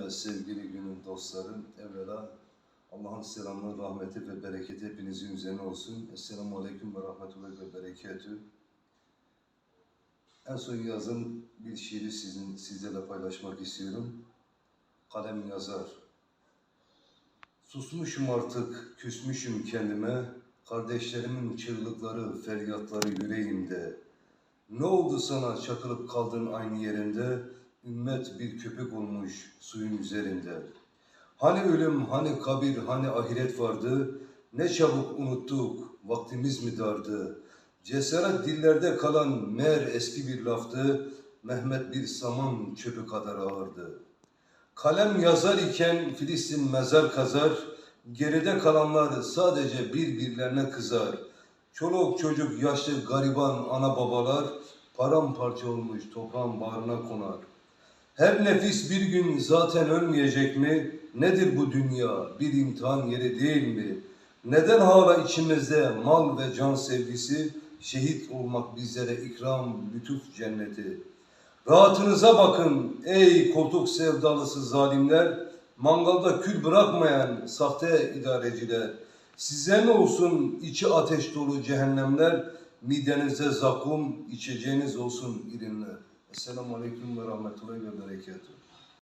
Evet sevgili günün dostlarım, evvela Allah'ın selamı, rahmeti ve bereketi hepinizin üzerine olsun. Esselamu Aleyküm ve Rahmetullahi ve Bereketü. En son yazın bir şiiri sizin, sizlerle paylaşmak istiyorum. Kalem yazar. Susmuşum artık, küsmüşüm kendime. Kardeşlerimin çığlıkları, feryatları yüreğimde. Ne oldu sana çakılıp kaldın aynı yerinde? Ümmet bir köpek olmuş suyun üzerinde. Hani ölüm, hani kabir, hani ahiret vardı? Ne çabuk unuttuk, vaktimiz mi dardı? Cesaret dillerde kalan meğer eski bir laftı. Mehmet bir saman çöpü kadar ağırdı. Kalem yazar iken Filistin mezar kazar, geride kalanlar sadece birbirlerine kızar. Çoluk çocuk yaşlı gariban ana babalar paramparça olmuş toprağın bağrına konar. Her nefis bir gün zaten ölmeyecek mi? Nedir bu dünya? Bir imtihan yeri değil mi? Neden hala içimizde mal ve can sevgisi, şehit olmak bizlere ikram, lütuf cenneti? Rahatınıza bakın ey koltuk sevdalısı zalimler, mangalda kül bırakmayan sahte idareciler. Size ne olsun içi ateş dolu cehennemler, midenize zakum, içeceğiniz olsun irinler. Esselamu Aleyküm ve.